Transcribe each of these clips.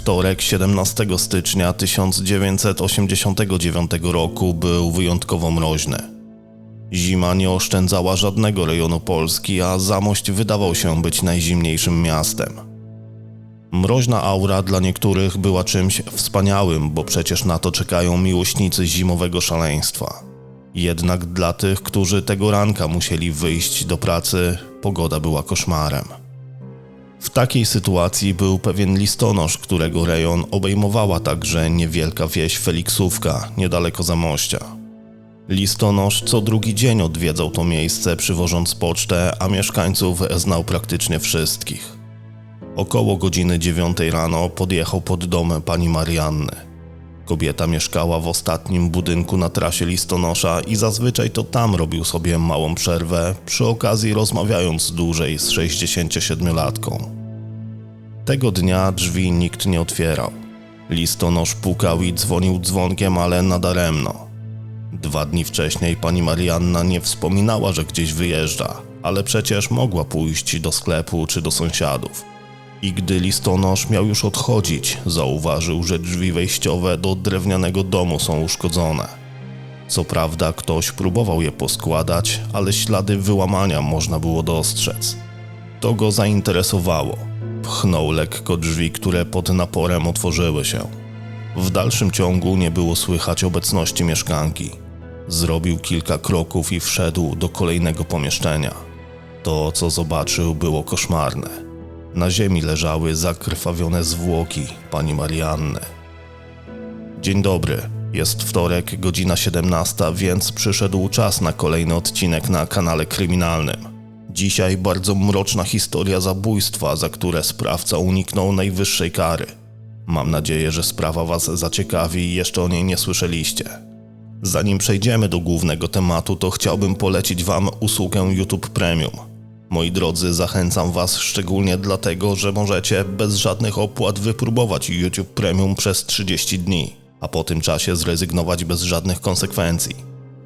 Wtorek 17 stycznia 1989 roku był wyjątkowo mroźny. Zima nie oszczędzała żadnego rejonu Polski, a Zamość wydawał się być najzimniejszym miastem. Mroźna aura dla niektórych była czymś wspaniałym, bo przecież na to czekają miłośnicy zimowego szaleństwa. Jednak dla tych, którzy tego ranka musieli wyjść do pracy, pogoda była koszmarem. W takiej sytuacji był pewien listonosz, którego rejon obejmowała także niewielka wieś Feliksówka, niedaleko Zamościa. Listonosz co drugi dzień odwiedzał to miejsce, przywożąc pocztę, a mieszkańców znał praktycznie wszystkich. Około godziny dziewiątej rano podjechał pod dom pani Marianny. Kobieta mieszkała w ostatnim budynku na trasie listonosza i zazwyczaj to tam robił sobie małą przerwę, przy okazji rozmawiając dłużej z 67-latką. Tego dnia drzwi nikt nie otwierał. Listonosz pukał i dzwonił dzwonkiem, ale nadaremno. Dwa dni wcześniej pani Marianna nie wspominała, że gdzieś wyjeżdża, ale przecież mogła pójść do sklepu czy do sąsiadów. I gdy listonosz miał już odchodzić, zauważył, że drzwi wejściowe do drewnianego domu są uszkodzone. Co prawda, ktoś próbował je poskładać, ale ślady wyłamania można było dostrzec. To go zainteresowało. Pchnął lekko drzwi, które pod naporem otworzyły się. W dalszym ciągu nie było słychać obecności mieszkanki. Zrobił kilka kroków i wszedł do kolejnego pomieszczenia. To, co zobaczył, było koszmarne. Na ziemi leżały zakrwawione zwłoki pani Marianny. Dzień dobry. Jest wtorek, godzina 17, więc przyszedł czas na kolejny odcinek na kanale kryminalnym. Dzisiaj bardzo mroczna historia zabójstwa, za które sprawca uniknął najwyższej kary. Mam nadzieję, że sprawa Was zaciekawi i jeszcze o niej nie słyszeliście. Zanim przejdziemy do głównego tematu, to chciałbym polecić Wam usługę YouTube Premium – Moi drodzy, zachęcam Was szczególnie dlatego, że możecie bez żadnych opłat wypróbować YouTube Premium przez 30 dni, a po tym czasie zrezygnować bez żadnych konsekwencji.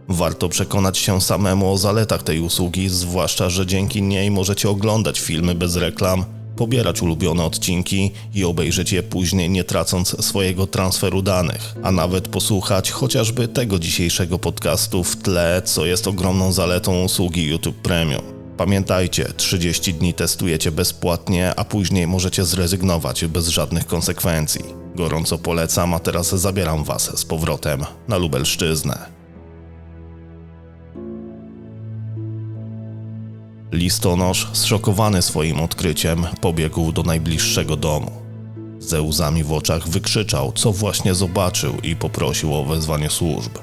Warto przekonać się samemu o zaletach tej usługi, zwłaszcza, że dzięki niej możecie oglądać filmy bez reklam, pobierać ulubione odcinki i obejrzeć je później, nie tracąc swojego transferu danych, a nawet posłuchać chociażby tego dzisiejszego podcastu w tle, co jest ogromną zaletą usługi YouTube Premium. Pamiętajcie, 30 dni testujecie bezpłatnie, a później możecie zrezygnować bez żadnych konsekwencji. Gorąco polecam, a teraz zabieram Was z powrotem na Lubelszczyznę. Listonosz, zszokowany swoim odkryciem, pobiegł do najbliższego domu. Ze łzami w oczach wykrzyczał, co właśnie zobaczył i poprosił o wezwanie służb.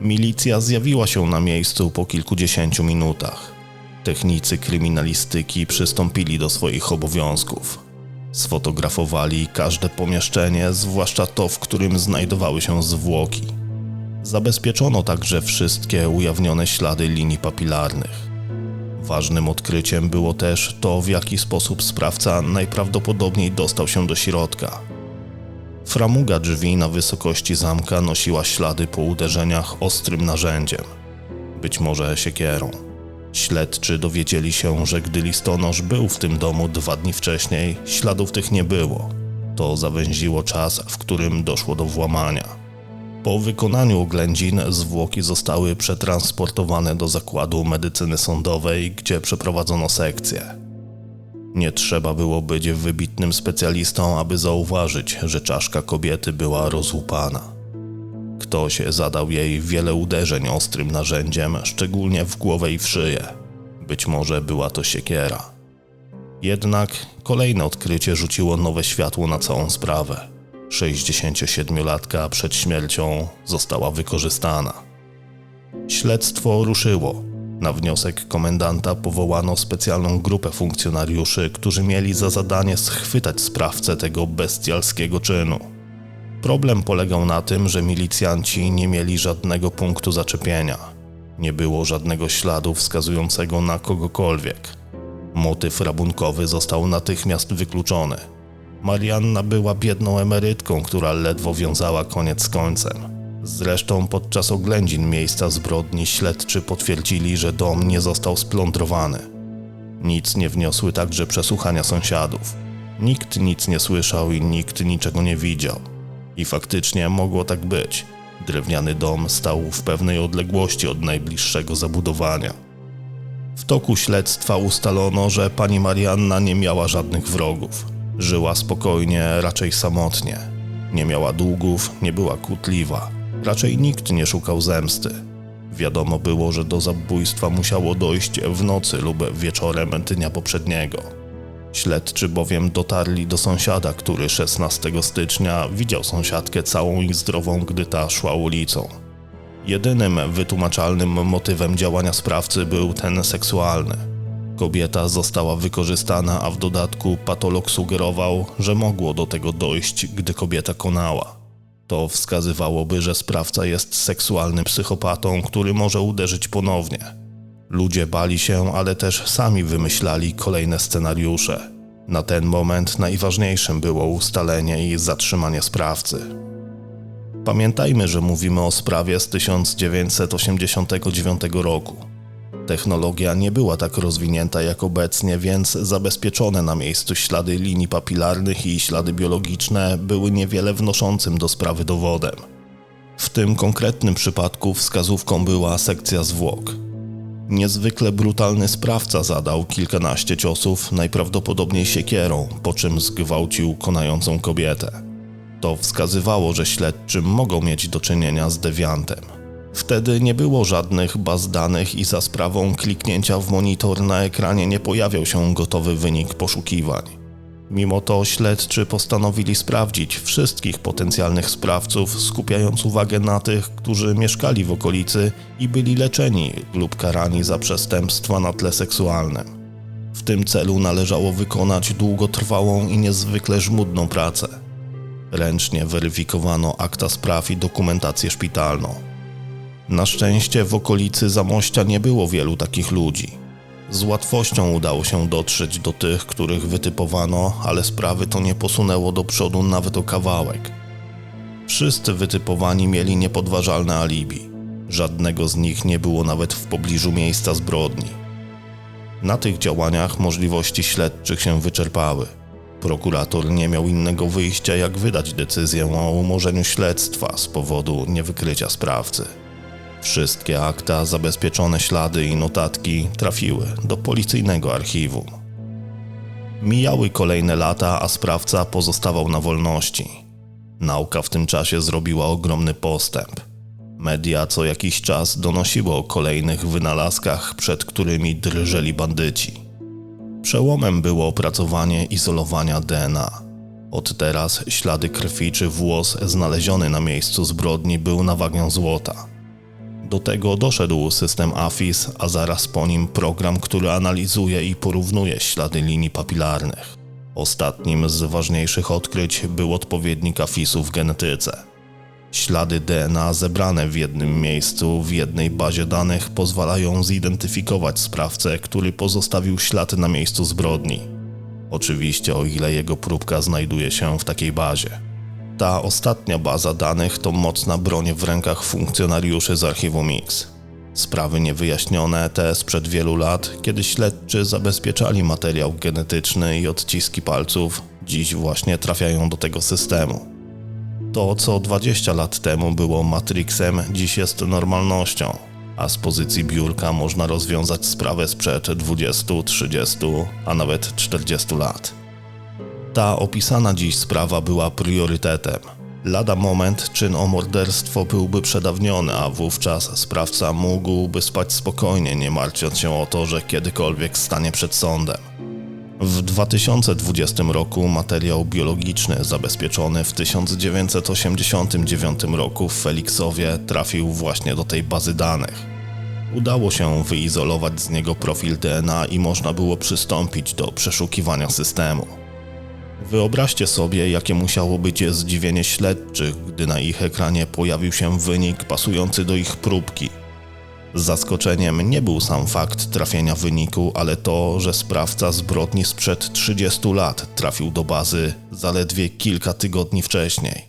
Milicja zjawiła się na miejscu po kilkudziesięciu minutach. Technicy kryminalistyki przystąpili do swoich obowiązków. Sfotografowali każde pomieszczenie, zwłaszcza to, w którym znajdowały się zwłoki. Zabezpieczono także wszystkie ujawnione ślady linii papilarnych. Ważnym odkryciem było też to, w jaki sposób sprawca najprawdopodobniej dostał się do środka. Framuga drzwi na wysokości zamka nosiła ślady po uderzeniach ostrym narzędziem, być może siekierą. Śledczy dowiedzieli się, że gdy listonosz był w tym domu dwa dni wcześniej, śladów tych nie było. To zawęziło czas, w którym doszło do włamania. Po wykonaniu oględzin zwłoki zostały przetransportowane do zakładu medycyny sądowej, gdzie przeprowadzono sekcję. Nie trzeba było być wybitnym specjalistą, aby zauważyć, że czaszka kobiety była rozłupana. Ktoś zadał jej wiele uderzeń ostrym narzędziem, szczególnie w głowę i w szyję. Być może była to siekiera. Jednak kolejne odkrycie rzuciło nowe światło na całą sprawę. 67-latka przed śmiercią została wykorzystana. Śledztwo ruszyło. Na wniosek komendanta powołano specjalną grupę funkcjonariuszy, którzy mieli za zadanie schwytać sprawcę tego bestialskiego czynu. Problem polegał na tym, że milicjanci nie mieli żadnego punktu zaczepienia. Nie było żadnego śladu wskazującego na kogokolwiek. Motyw rabunkowy został natychmiast wykluczony. Marianna była biedną emerytką, która ledwo wiązała koniec z końcem. Zresztą podczas oględzin miejsca zbrodni śledczy potwierdzili, że dom nie został splądrowany. Nic nie wniosły także przesłuchania sąsiadów. Nikt nic nie słyszał i nikt niczego nie widział. I faktycznie mogło tak być. Drewniany dom stał w pewnej odległości od najbliższego zabudowania. W toku śledztwa ustalono, że pani Marianna nie miała żadnych wrogów. Żyła spokojnie, raczej samotnie. Nie miała długów, nie była kłótliwa. Raczej nikt nie szukał zemsty. Wiadomo było, że do zabójstwa musiało dojść w nocy lub wieczorem dnia poprzedniego. Śledczy bowiem dotarli do sąsiada, który 16 stycznia widział sąsiadkę całą i zdrową, gdy ta szła ulicą. Jedynym wytłumaczalnym motywem działania sprawcy był ten seksualny. Kobieta została wykorzystana, a w dodatku patolog sugerował, że mogło do tego dojść, gdy kobieta konała. To wskazywałoby, że sprawca jest seksualnym psychopatą, który może uderzyć ponownie. Ludzie bali się, ale też sami wymyślali kolejne scenariusze. Na ten moment najważniejszym było ustalenie i zatrzymanie sprawcy. Pamiętajmy, że mówimy o sprawie z 1989 roku. Technologia nie była tak rozwinięta jak obecnie, więc zabezpieczone na miejscu ślady linii papilarnych i ślady biologiczne były niewiele wnoszącym do sprawy dowodem. W tym konkretnym przypadku wskazówką była sekcja zwłok. Niezwykle brutalny sprawca zadał kilkanaście ciosów, najprawdopodobniej siekierą, po czym zgwałcił konającą kobietę. To wskazywało, że śledczym mogą mieć do czynienia z dewiantem. Wtedy nie było żadnych baz danych i za sprawą kliknięcia w monitor na ekranie nie pojawiał się gotowy wynik poszukiwań. Mimo to śledczy postanowili sprawdzić wszystkich potencjalnych sprawców, skupiając uwagę na tych, którzy mieszkali w okolicy i byli leczeni lub karani za przestępstwa na tle seksualnym. W tym celu należało wykonać długotrwałą i niezwykle żmudną pracę. Ręcznie weryfikowano akta spraw i dokumentację szpitalną. Na szczęście w okolicy Zamościa nie było wielu takich ludzi. Z łatwością udało się dotrzeć do tych, których wytypowano, ale sprawy to nie posunęło do przodu nawet o kawałek. Wszyscy wytypowani mieli niepodważalne alibi. Żadnego z nich nie było nawet w pobliżu miejsca zbrodni. Na tych działaniach możliwości śledczych się wyczerpały. Prokurator nie miał innego wyjścia, jak wydać decyzję o umorzeniu śledztwa z powodu niewykrycia sprawcy. Wszystkie akta, zabezpieczone ślady i notatki trafiły do policyjnego archiwum. Mijały kolejne lata, a sprawca pozostawał na wolności. Nauka w tym czasie zrobiła ogromny postęp. Media co jakiś czas donosiły o kolejnych wynalazkach, przed którymi drżeli bandyci. Przełomem było opracowanie izolowania DNA. Od teraz ślady krwi czy włos znaleziony na miejscu zbrodni był na wagę złota. Do tego doszedł system AFIS, a zaraz po nim program, który analizuje i porównuje ślady linii papilarnych. Ostatnim z ważniejszych odkryć był odpowiednik AFISu w genetyce. Ślady DNA zebrane w jednym miejscu, w jednej bazie danych pozwalają zidentyfikować sprawcę, który pozostawił ślad na miejscu zbrodni. Oczywiście, o ile jego próbka znajduje się w takiej bazie. Ta ostatnia baza danych to mocna broń w rękach funkcjonariuszy z archiwum X. Sprawy niewyjaśnione te sprzed wielu lat, kiedy śledczy zabezpieczali materiał genetyczny i odciski palców, dziś właśnie trafiają do tego systemu. To, co 20 lat temu było Matrixem, dziś jest normalnością, a z pozycji biurka można rozwiązać sprawę sprzed 20, 30, a nawet 40 lat. Ta opisana dziś sprawa była priorytetem. Lada moment czyn o morderstwo byłby przedawniony, a wówczas sprawca mógłby spać spokojnie, nie martwiąc się o to, że kiedykolwiek stanie przed sądem. W 2020 roku materiał biologiczny zabezpieczony w 1989 roku w Feliksowie trafił właśnie do tej bazy danych. Udało się wyizolować z niego profil DNA i można było przystąpić do przeszukiwania systemu. Wyobraźcie sobie, jakie musiało być zdziwienie śledczych, gdy na ich ekranie pojawił się wynik pasujący do ich próbki. Zaskoczeniem nie był sam fakt trafienia wyniku, ale to, że sprawca zbrodni sprzed 30 lat trafił do bazy zaledwie kilka tygodni wcześniej.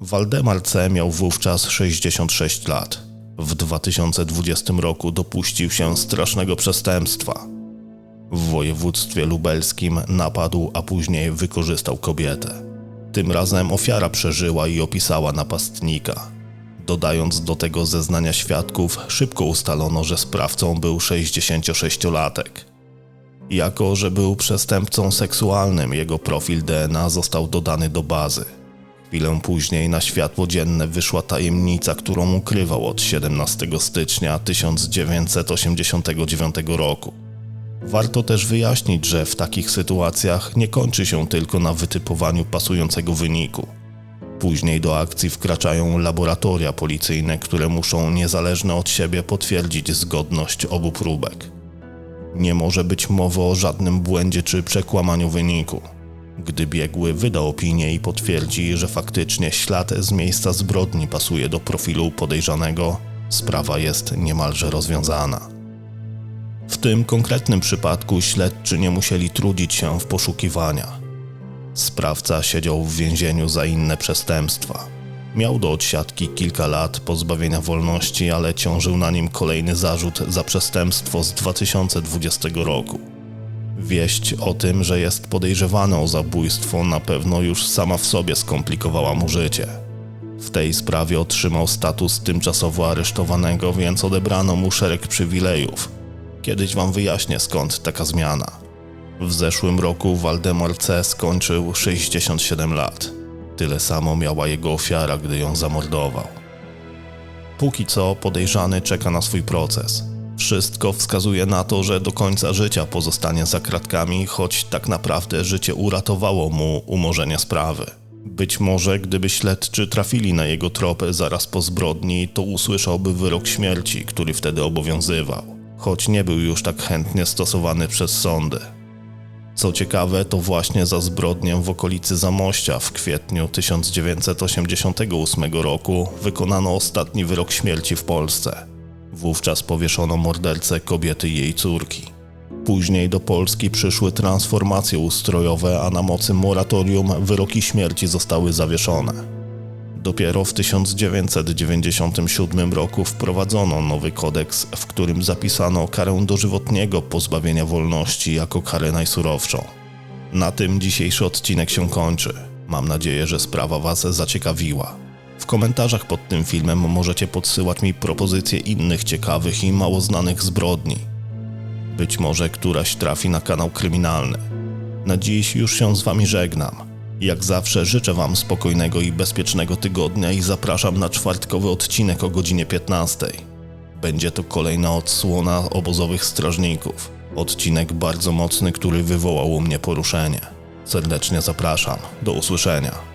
Waldemar C. miał wówczas 66 lat. W 2020 roku dopuścił się strasznego przestępstwa. W województwie lubelskim napadł, a później wykorzystał kobietę. Tym razem ofiara przeżyła i opisała napastnika. Dodając do tego zeznania świadków, szybko ustalono, że sprawcą był 66-latek. Jako, że był przestępcą seksualnym, jego profil DNA został dodany do bazy. Chwilę później na światło dzienne wyszła tajemnica, którą ukrywał od 17 stycznia 1989 roku. Warto też wyjaśnić, że w takich sytuacjach nie kończy się tylko na wytypowaniu pasującego wyniku. Później do akcji wkraczają laboratoria policyjne, które muszą niezależnie od siebie potwierdzić zgodność obu próbek. Nie może być mowy o żadnym błędzie czy przekłamaniu wyniku. Gdy biegły wyda opinię i potwierdzi, że faktycznie ślad z miejsca zbrodni pasuje do profilu podejrzanego, sprawa jest niemalże rozwiązana. W tym konkretnym przypadku śledczy nie musieli trudzić się w poszukiwania. Sprawca siedział w więzieniu za inne przestępstwa. Miał do odsiadki kilka lat pozbawienia wolności, ale ciążył na nim kolejny zarzut za przestępstwo z 2020 roku. Wieść o tym, że jest podejrzewany o zabójstwo, na pewno już sama w sobie skomplikowała mu życie. W tej sprawie otrzymał status tymczasowo aresztowanego, więc odebrano mu szereg przywilejów. Kiedyś wam wyjaśnię skąd taka zmiana. W zeszłym roku Waldemar C. skończył 67 lat. Tyle samo miała jego ofiara, gdy ją zamordował. Póki co podejrzany czeka na swój proces. Wszystko wskazuje na to, że do końca życia pozostanie za kratkami, choć tak naprawdę życie uratowało mu umorzenie sprawy. Być może gdyby śledczy trafili na jego tropy zaraz po zbrodni, to usłyszałby wyrok śmierci, który wtedy obowiązywał, choć nie był już tak chętnie stosowany przez sądy. Co ciekawe, to właśnie za zbrodnię w okolicy Zamościa w kwietniu 1988 roku wykonano ostatni wyrok śmierci w Polsce. Wówczas powieszono mordercę kobiety i jej córki. Później do Polski przyszły transformacje ustrojowe, a na mocy moratorium wyroki śmierci zostały zawieszone. Dopiero w 1997 roku wprowadzono nowy kodeks, w którym zapisano karę dożywotniego pozbawienia wolności jako karę najsurowszą. Na tym dzisiejszy odcinek się kończy. Mam nadzieję, że sprawa Was zaciekawiła. W komentarzach pod tym filmem możecie podsyłać mi propozycje innych ciekawych i mało znanych zbrodni. Być może któraś trafi na kanał kryminalny. Na dziś już się z Wami żegnam. Jak zawsze życzę Wam spokojnego i bezpiecznego tygodnia i zapraszam na czwartkowy odcinek o godzinie 15. Będzie to kolejna odsłona obozowych strażników. Odcinek bardzo mocny, który wywołał u mnie poruszenie. Serdecznie zapraszam. Do usłyszenia.